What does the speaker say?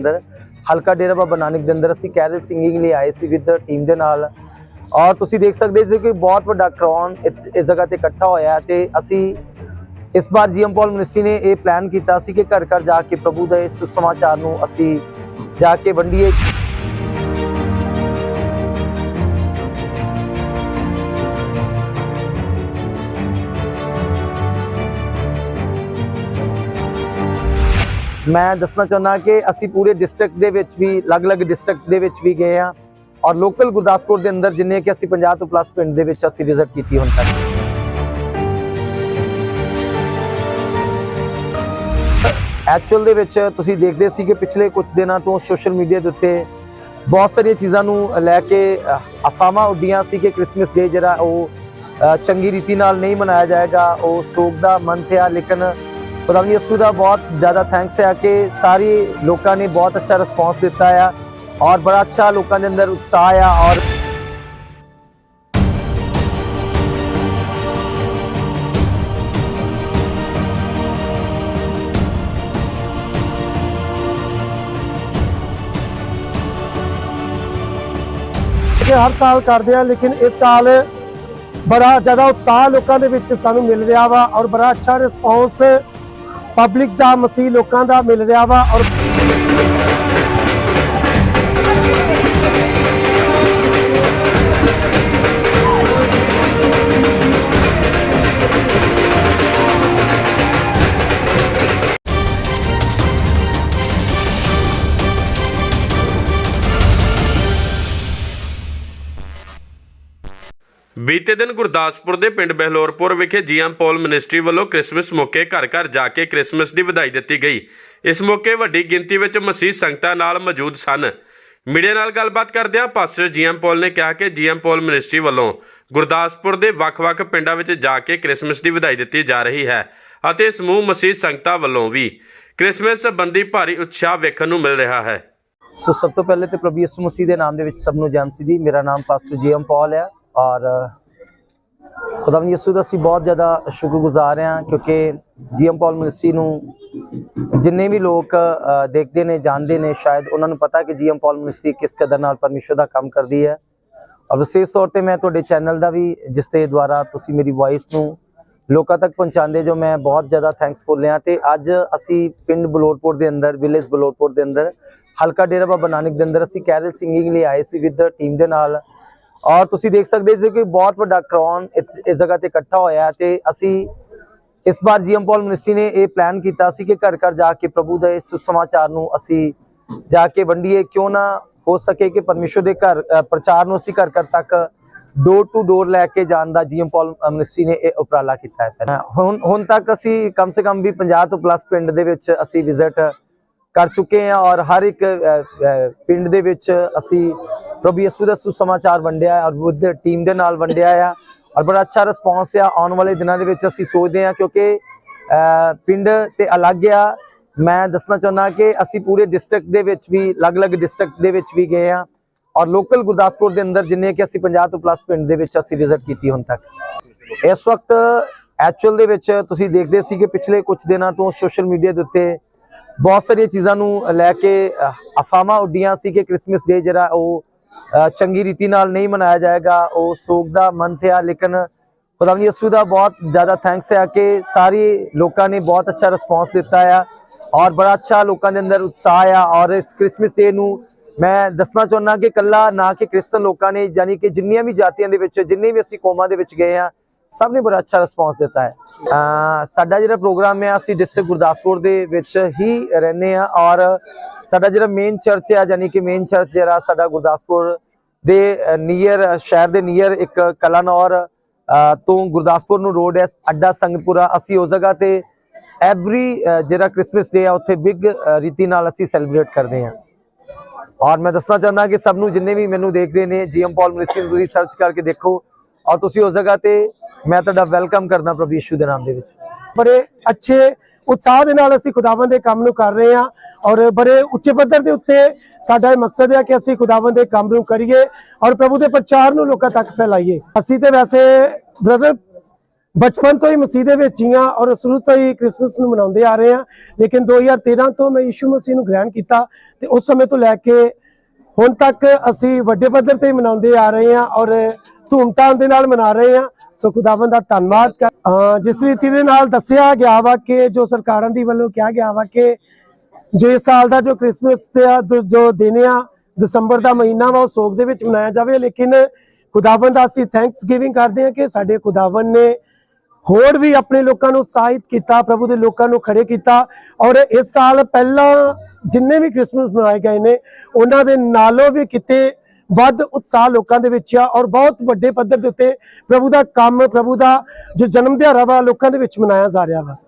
ਅੰਦਰ। ਹਲਕਾ ਡੇਰਾ ਬਾਬਾ ਨਾਨਕ ਦੇ ਅੰਦਰ ਅਸੀਂ ਕੈਰਲ ਸਿੰਗਿੰਗ ਲਈ ਆਏ ਸੀ ਵਿਦ ਟੀਮ ਦੇ ਨਾਲ। ਔਰ ਤੁਸੀਂ ਦੇਖ ਸਕਦੇ ਜੀ ਕਿ ਬਹੁਤ ਵੱਡਾ ਕਰਾਉਨ ਇਸ ਜਗ੍ਹਾ ਤੇ ਇਕੱਠਾ ਹੋਇਆ ਤੇ ਅਸੀਂ ਇਸ ਵਾਰ ਜੀਐਮ ਪੌਲ ਮਿਨਿਸਟਰੀ ਨੇ ਇਹ ਪਲਾਨ ਕੀਤਾ ਸੀ ਕਿ ਘਰ ਘਰ ਜਾ ਕੇ ਪ੍ਰਭੂ ਦੇ ਸੁਸਮਾਚਾਰ ਨੂੰ ਅਸੀਂ ਜਾ ਕੇ ਵੰਡੀਏ। ਮੈਂ ਦੱਸਣਾ ਚਾਹੁੰਦਾ ਕਿ ਅਸੀਂ ਪੂਰੇ ਡਿਸਟ੍ਰਿਕਟ ਦੇ ਵਿੱਚ ਵੀ ਅਲੱਗ-ਅਲੱਗ ਡਿਸਟ੍ਰਿਕਟ ਦੇ ਵਿੱਚ ਵੀ ਗਏ ਆ ਔਰ ਲੋਕਲ ਗੁਰਦਾਸਪੁਰ ਦੇ ਅੰਦਰ ਜਿੰਨੇ ਕਿ ਅਸੀਂ 50 ਤੋਂ ਪਲੱਸ ਪਿੰਡ ਦੇ ਵਿੱਚ ਅਸੀਂ ਵਿਜ਼ਿਟ ਕੀਤੀ ਹੁਣ ਤੱਕ। ਐਕਚੁਅਲ ਦੇ ਵਿੱਚ ਤੁਸੀਂ ਦੇਖਦੇ ਸੀ ਕਿ ਪਿਛਲੇ ਕੁਝ ਦਿਨਾਂ ਤੋਂ ਸੋਸ਼ਲ ਮੀਡੀਆ ਦੇ ਉੱਤੇ ਬਹੁਤ ਸਾਰੀਆਂ ਚੀਜ਼ਾਂ ਨੂੰ ਲੈ ਕੇ ਅ, ਅਫਵਾਹਾਂ ਉੱਡੀਆਂ ਸੀ ਕਿ ਕ੍ਰਿਸਮਸ ਡੇ ਜਿਹੜਾ ਉਹ ਚੰਗੀ ਰੀਤੀ ਨਾਲ ਨਹੀਂ ਮਨਾਇਆ ਜਾਏਗਾ ਉਹ ਸੋਗ ਦਾ ਮੰਥ ਆ ਲੇਕਿਨ ਖੁਦਾ ਦੀ ਦਾ ਬਹੁਤ ਜ਼ਿਆਦਾ ਥੈਂਕਸ ਹੈ ਕਿ ਸਾਰੇ ਲੋਕਾਂ ਨੇ ਬਹੁਤ ਅੱਛਾ ਰਿਸਪੌਂਸ ਦਿੱਤਾ ਆ ਔਰ ਬੜਾ ਅੱਛਾ ਲੋਕਾਂ ਦੇ ਅੰਦਰ ਉਤਸ਼ਾਹ ਆ ਔਰ ਕਿ ਹਰ ਸਾਲ ਕਰਦੇ ਆ, ਲੇਕਿਨ ਇਸ ਸਾਲ ਬੜਾ ਜ਼ਿਆਦਾ ਉਤਸ਼ਾਹ ਲੋਕਾਂ ਦੇ ਵਿੱਚ ਸਾਨੂੰ ਮਿਲ ਰਿਹਾ ਵਾ ਔਰ ਬੜਾ ਅੱਛਾ ਰਿਸਪੌਂਸ ਪਬਲਿਕ ਦਾ ਮਸੀਹ ਲੋਕਾਂ ਦਾ ਮਿਲ ਰਿਹਾ ਵਾ ਔਰ ਬੀਤੇ ਦਿਨ ਗੁਰਦਾਸਪੁਰ ਦੇ ਪਿੰਡ ਬਹਿਲੋਰਪੁਰ ਵਿਖੇ ਜੀਐਮ ਪੌਲ ਮਿਨਿਸਟਰੀ ਵੱਲੋਂ ਕ੍ਰਿਸਮਸ ਮੌਕੇ ਘਰ-ਘਰ ਜਾ ਕੇ ਕ੍ਰਿਸਮਸ ਦੀ ਵਧਾਈ ਦਿੱਤੀ ਗਈ। ਇਸ ਮੌਕੇ ਵੱਡੀ ਗਿਣਤੀ ਵਿੱਚ ਮਸੀਹ ਸੰਗਤਾਂ ਨਾਲ ਮੌਜੂਦ ਸਨ। ਮੀਡੀਆ ਨਾਲ ਗੱਲਬਾਤ ਕਰਦਿਆਂ ਪਾਸਟਰ ਜੀਐਮ ਪੌਲ ਨੇ ਕਿਹਾ ਕਿ ਜੀਐਮ ਪੌਲ ਮਿਨਿਸਟਰੀ ਵੱਲੋਂ ਗੁਰਦਾਸਪੁਰ ਦੇ ਵੱਖ-ਵੱਖ ਪਿੰਡਾਂ ਵਿੱਚ ਜਾ ਕੇ ਕ੍ਰਿਸਮਸ ਦੀ ਵਧਾਈ ਦਿੱਤੀ ਜਾ ਰਹੀ ਹੈ ਅਤੇ ਸਮੂਹ ਮਸੀਹ ਸੰਗਤਾਂ ਵੱਲੋਂ ਵੀ ਕ੍ਰਿਸਮਸ ਸੰਬੰਧੀ ਭਾਰੀ ਉਤਸ਼ਾਹ ਵੇਖਣ ਨੂੰ ਮਿਲ ਰਿਹਾ ਹੈ। ਸੋ ਸਭ ਤੋਂ ਪਹਿਲੇ ਤੇ ਪ੍ਰਭੂ ਯਿਸੂ ਮਸੀਹ ਦੇ ਨਾਮ ਦੇ ਵਿੱਚ ਸਭ ਨੂੰ ਜਨਮ ਸਿੱਧੀ ਮੇਰਾ ਨਾਮ ਪਾਸਟਰ ਜੀਐਮ ਪੌਲ ਹੈ ਔਰ ਖੁਦਾਵੰਦ ਯਿਸੂ ਦਾ ਅਸੀਂ ਬਹੁਤ ਜ਼ਿਆਦਾ ਸ਼ੁਕਰਗੁਜ਼ਾਰ ਹਾਂ ਕਿਉਂਕਿ ਜੀਐਮ ਪਾਲ ਮਿਨਿਸਟਰੀ ਨੂੰ ਜਿੰਨੇ ਵੀ ਲੋਕ ਦੇਖਦੇ ਨੇ, ਜਾਣਦੇ ਨੇ, ਸ਼ਾਇਦ ਉਹਨਾਂ ਨੂੰ ਪਤਾ ਕਿ ਜੀਐਮ ਪਾਲ ਮਿਨਿਸਟਰੀ ਕਿਸ ਕਦਰ ਨਾਲ ਪਰਮੇਸ਼ਰ ਦਾ ਕੰਮ ਕਰਦੀ ਹੈ। ਔਰ ਵਿਸ਼ੇਸ਼ ਤੌਰ ਤੇ ਮੈਂ ਤੁਹਾਡੇ ਚੈਨਲ ਦਾ ਵੀ, ਜਿਸ ਦੇ ਦੁਆਰਾ ਤੁਸੀਂ ਮੇਰੀ ਵੌਇਸ ਨੂੰ ਲੋਕਾਂ ਤੱਕ ਪਹੁੰਚਾਉਂਦੇ ਜੋ ਮੈਂ ਬਹੁਤ ਜ਼ਿਆਦਾ ਥੈਂਕਸਫੁਲ ਹਾਂ ਤੇ ਅੱਜ ਅਸੀਂ ਪਿੰਡ ਬਲੋਰਪੁਰ ਦੇ ਅੰਦਰ ਵਿਲੇਜ ਬਲੋਰਪੁਰ ਦੇ ਅੰਦਰ, ਹਲਕਾ ਡੇਰਾ ਬਾਬਾ ਨਾਨਕ ਦੇ ਅੰਦਰ ਅਸੀਂ ਕੈਰਲ ਸਿੰਗਿੰਗ ਲਈ ਆਏ ਸੀ ਵਿਦ ਟੀਮ ਦੇ ਨਾਲ। ਔਰ ਤੁਸੀਂ ਦੇਖ ਸਕਦੇ ਜੀ ਕਿ ਬਹੁਤ ਵੱਡਾ ਕਰਾਉਨ ਇਸ ਜਗ੍ਹਾ ਤੇ ਇਕੱਠਾ ਹੋਇਆ ਤੇ ਅਸੀਂ ਇਸ ਵਾਰ ਜੀਐਮ ਪੌਲ ਮਿਨਿਸਟਰੀ ਨੇ ਇਹ ਪਲਾਨ ਕੀਤਾ ਸੀ ਕਿ ਘਰ ਘਰ ਜਾ ਕੇ ਪ੍ਰਭੂ ਦੇ ਸੁਸਮਾਚਾਰ ਨੂੰ ਅਸੀਂ ਜਾ ਕੇ ਵੰਡੀਏ। ਕਿਉਂ ਨਾ ਹੋ ਸਕੇ ਕਿ ਪਰਮੇਸ਼ਰ ਦੇ ਘਰ ਪ੍ਰਚਾਰ ਨੂੰ ਅਸੀਂ ਘਰ ਘਰ ਤੱਕ ਡੋਰ ਟੂ ਡੋਰ ਲੈ ਕੇ ਜਾਣ ਦਾ ਜੀਐਮ ਪਾਲ ਮਨਿਸੀ ਨੇ ਇਹ ਉਪਰਾਲਾ ਕੀਤਾ ਹੈ। ਹੁਣ ਹੁਣ ਤੱਕ ਅਸੀਂ ਕਮ ਸੇ ਕਮ ਵੀ 50 ਤੋਂ ਪਲੱਸ ਪਿੰਡ ਦੇ ਵਿੱਚ ਅਸੀਂ ਵਿਜ਼ਿਟ ਕਰ ਚੁੱਕੇ ਹਾਂ ਔਰ ਹਰ ਇੱਕ ਪਿੰਡ ਦੇ ਵਿੱਚ ਅਸੀਂ ਪ੍ਰਭੂ ਯਿਸੂ ਦਾ ਸੁਸਮਾਚਾਰ ਵੰਡਿਆ ਔਰ ਵਿਦ ਟੀਮ ਦੇ ਨਾਲ ਵੰਡਿਆ ਆ ਔਰ ਬੜਾ ਅੱਛਾ ਰਿਸਪੌਂਸ ਆ। ਆਉਣ ਵਾਲੇ ਦਿਨਾਂ ਦੇ ਵਿੱਚ ਅਸੀਂ ਸੋਚਦੇ ਹਾਂ ਕਿਉਂਕਿ ਪਿੰਡ ਤੇ ਅਲੱਗ ਆ। ਮੈਂ ਦੱਸਣਾ ਚਾਹੁੰਦਾ ਕਿ ਅਸੀਂ ਪੂਰੇ ਡਿਸਟ੍ਰਿਕਟ ਦੇ ਵਿੱਚ ਵੀ, ਅਲੱਗ-ਅਲੱਗ ਡਿਸਟ੍ਰਿਕਟ ਦੇ ਵਿੱਚ ਵੀ ਗਏ ਆ ਔਰ ਲੋਕਲ ਗੁਰਦਾਸਪੁਰ ਦੇ ਅੰਦਰ ਜਿੰਨੇ ਕਿ ਅਸੀਂ 50 ਤੋਂ ਪਲੱਸ ਪਿੰਡ ਦੇ ਵਿੱਚ ਅਸੀਂ ਵਿਜ਼ਿਟ ਕੀਤੀ ਹੁਣ ਤੱਕ। ਇਸ ਵਕਤ ਐਕਚੁਅਲ ਦੇ ਵਿੱਚ ਤੁਸੀਂ ਦੇਖਦੇ ਸੀ ਕਿ ਪਿਛਲੇ ਕੁਝ ਦਿਨਾਂ ਤੋਂ ਸੋਸ਼ਲ ਮੀਡੀਆ ਦੇ ਉੱਤੇ ਬਹੁਤ ਸਾਰੀਆਂ ਚੀਜ਼ਾਂ ਨੂੰ ਲੈ ਕੇ ਅ, ਅਫਵਾਹਾਂ ਉੱਡੀਆਂ ਸੀ ਕਿ ਕ੍ਰਿਸਮਸ ਡੇ ਜਿਹੜਾ ਉਹ ਚੰਗੀ ਰੀਤੀ ਨਾਲ ਨਹੀਂ ਮਨਾਇਆ ਜਾਏਗਾ। ਉਹ ਸੋਗ ਦਾ ਮੰਥ ਆ ਲੇਕਿਨ ਖੁਦਾਵੰਦ ਯਿਸੂ ਦਾ ਬਹੁਤ ਜ਼ਿਆਦਾ ਥੈਂਕਸ ਹੈ ਕਿ ਸਾਰੇ ਲੋਕਾਂ ਨੇ ਬਹੁਤ ਅੱਛਾ ਰਿਸਪੌਂਸ ਦਿੱਤਾ ਆ ਔਰ ਬੜਾ ਅੱਛਾ ਲੋਕਾਂ ਦੇ ਅੰਦਰ ਉਤਸ਼ਾਹ ਆ। ਔਰ ਇਸ ਕ੍ਰਿਸਮਸ ਡੇ ਨੂੰ ਮੈਂ ਦੱਸਣਾ ਚਾਹੁੰਦਾ ਕਿ ਕੱਲਾ ਨਾ ਕਿ ਕ੍ਰਿਸਚਨ ਲੋਕਾਂ ਨੇ ਯਾਨੀ ਕਿ ਜਿੰਨੀਆਂ ਵੀ ਜਾਤੀਆਂ ਦੇ ਵਿੱਚ ਜਿੰਨੇ ਵੀ ਅਸੀਂ ਕੌਮਾਂ ਦੇ ਵਿੱਚ ਗਏ ਆ ਸਭ ਨੇ ਬੜਾ ਅੱਛਾ ਰਿਸਪੌਂਸ ਦਿੱਤਾ ਹੈ। ਸਾਡਾ ਜਿਹੜਾ ਪ੍ਰੋਗਰਾਮ ਹੈ, ਅਸੀਂ ਡਿਸਟ੍ਰਿਕਟ ਗੁਰਦਾਸਪੁਰ ਦੇ ਵਿੱਚ ਹੀ ਰਹਿੰਦੇ ਆ ਔਰ ਸਾਡਾ ਜਿਹੜਾ ਮੇਨ ਚਰਚ ਹੈ ਯਾਨੀ ਕਿ ਮੇਨ ਚਰਚ ਜਿਹੜਾ ਸਾਡਾ ਗੁਰਦਾਸਪੁਰ ਦੇ ਨੀਅਰ ਸ਼ਹਿਰ ਦੇ ਨੀਅਰ ਇੱਕ ਕਲਾਨੌਰ ਤੋਂ ਗੁਰਦਾਸਪੁਰ ਨੂੰ ਰੋਡ ਹੈ, ਅੱਡਾ ਸੰਗਤਪੁਰਾ। ਅਸੀਂ ਉਸ ਜਗ੍ਹਾ ਤੇ ਐਵਰੀ ਜਿਹੜਾ ਕ੍ਰਿਸਮਸ ਡੇ ਆ, ਉੱਥੇ ਬਿਗ ਰੀਤੀ ਨਾਲ ਅਸੀਂ ਸੈਲੀਬ੍ਰੇਟ ਕਰਦੇ ਹਾਂ। ਔਰ ਮੈਂ ਦੱਸਣਾ ਚਾਹੁੰਦਾ ਕਿ ਸਭ ਨੂੰ ਜਿੰਨੇ ਵੀ ਮੈਨੂੰ ਦੇਖ ਰਹੇ ਨੇ, ਜੀਐਮ ਪੌਲ ਮਿਨਿਸਟਰੀ ਨੂੰ ਤੁਸੀਂ ਸਰਚ ਕਰਕੇ ਦੇਖੋ। ਔਰ ਤੁਸੀਂ ਉਸ ਜਗ੍ਹਾ ਤੇ ਮੈਂ ਤੁਹਾਡਾ ਵੈਲਕਮ ਕਰਦਾ ਪ੍ਰਭੂ ਯਿਸੂ ਦੇ ਨਾਮ ਦੇ ਵਿੱਚ। ਬੜੇ ਅੱਛੇ ਉਤਸ਼ਾਹ ਦੇ ਨਾਲ ਅਸੀਂ ਖੁਦਾਵੰਦ ਦੇ ਕੰਮ ਨੂੰ ਕਰ ਰਹੇ ਹਾਂ ਔਰ ਬੜੇ ਉੱਚੇ ਪੱਧਰ ਦੇ ਉੱਤੇ ਸਾਡਾ ਇਹ ਮਕਸਦ ਹੈ ਕਿ ਅਸੀਂ ਖੁਦਾਵੰਦ ਦੇ ਕੰਮ ਨੂੰ ਕਰੀਏ ਔਰ ਪ੍ਰਭੂ ਦੇ ਪ੍ਰਚਾਰ ਨੂੰ ਲੋਕਾਂ ਤੱਕ ਫੈਲਾਈਏ। ਅਸੀਂ ਤੇ ਵੈਸੇ ਬ੍ਰਦਰ ਬਚਪਨ ਤੋਂ ਹੀ ਮਸੀਹ ਦੇ ਵਿੱਚ ਹੀ ਆ ਔਰ ਸ਼ੁਰੂ ਤੋਂ ਹੀ ਕ੍ਰਿਸਮਸ ਨੂੰ ਮਨਾਉਂਦੇ ਆ ਰਹੇ ਆ ਲੇਕਿਨ 2013 ਤੋਂ ਮੈਂ ਯਿਸੂ ਮਸੀਹ ਨੂੰ ਗ੍ਰਹਿਣ ਕੀਤਾ ਤੇ ਉਸ ਸਮੇਂ ਤੋਂ ਲੈ ਕੇ ਹੁਣ ਤੱਕ ਅਸੀਂ ਵੱਡੇ ਪੱਧਰ ਤੇ ਮਨਾਉਂਦੇ ਆ ਰਹੇ ਹਾਂ ਔਰ ਧੂਮਧਾਮ ਦੇ ਨਾਲ ਮਨਾ ਰਹੇ ਹਾਂ। ਸੋ ਖੁਦਾਵੰਦ ਦਾ ਧੰਨਵਾਦ ਕਰ- ਜਿਸ ਰੀਤੀ ਦੇ ਨਾਲ ਦੱਸਿਆ ਗਿਆ ਵਾ ਕਿ ਜੋ ਸਰਕਾਰਾਂ ਦੀ ਵੱਲੋਂ ਕਿਹਾ ਗਿਆ ਵਾ ਕਿ ਜੋ ਇਸ ਸਾਲ ਦਾ ਜੋ ਕ੍ਰਿਸਮਸ ਦਾ ਜੋ ਦਿਨ ਆ, ਦਸੰਬਰ ਦਾ ਮਹੀਨਾ ਵਾ, ਉਹ ਸੋਗ ਦੇ ਵਿੱਚ ਮਨਾਇਆ ਜਾਵੇ। ਲੇਕਿਨ ਖੁਦਾਵੰਦ ਦਾ ਅਸੀਂ ਥੈਂਕਸ ਗਿਵਿੰਗ ਕਰਦੇ ਹਾਂ ਕਿ ਸਾਡੇ ਖੁਦਾਵੰਦ ਨੇ ਹੋਰ ਵੀ ਆਪਣੇ ਲੋਕਾਂ ਨੂੰ ਉਤਸ਼ਾਹਿਤ ਕੀਤਾ, ਪ੍ਰਭੂ ਦੇ ਲੋਕਾਂ ਨੂੰ ਖੜੇ ਕੀਤਾ। ਔਰ ਇਸ ਸਾਲ ਪਹਿਲਾਂ ਜਿੰਨੇ ਵੀ ਕ੍ਰਿਸਮਸ ਮਨਾਏ ਗਏ ਨੇ, ਉਹਨਾਂ ਦੇ ਨਾਲੋਂ ਵੀ ਕਿਤੇ ਵੱਧ ਉਤਸ਼ਾਹ ਲੋਕਾਂ ਦੇ ਵਿੱਚ ਆ ਔਰ ਬਹੁਤ ਵੱਡੇ ਪੱਧਰ ਦੇ ਉੱਤੇ ਪ੍ਰਭੂ ਦਾ ਕੰਮ, ਪ੍ਰਭੂ ਦਾ ਜੋ ਜਨਮ ਦਿਹਾੜਾ ਵਾ, ਲੋਕਾਂ ਦੇ ਵਿੱਚ ਮਨਾਇਆ ਜਾ ਰਿਹਾ ਵਾ।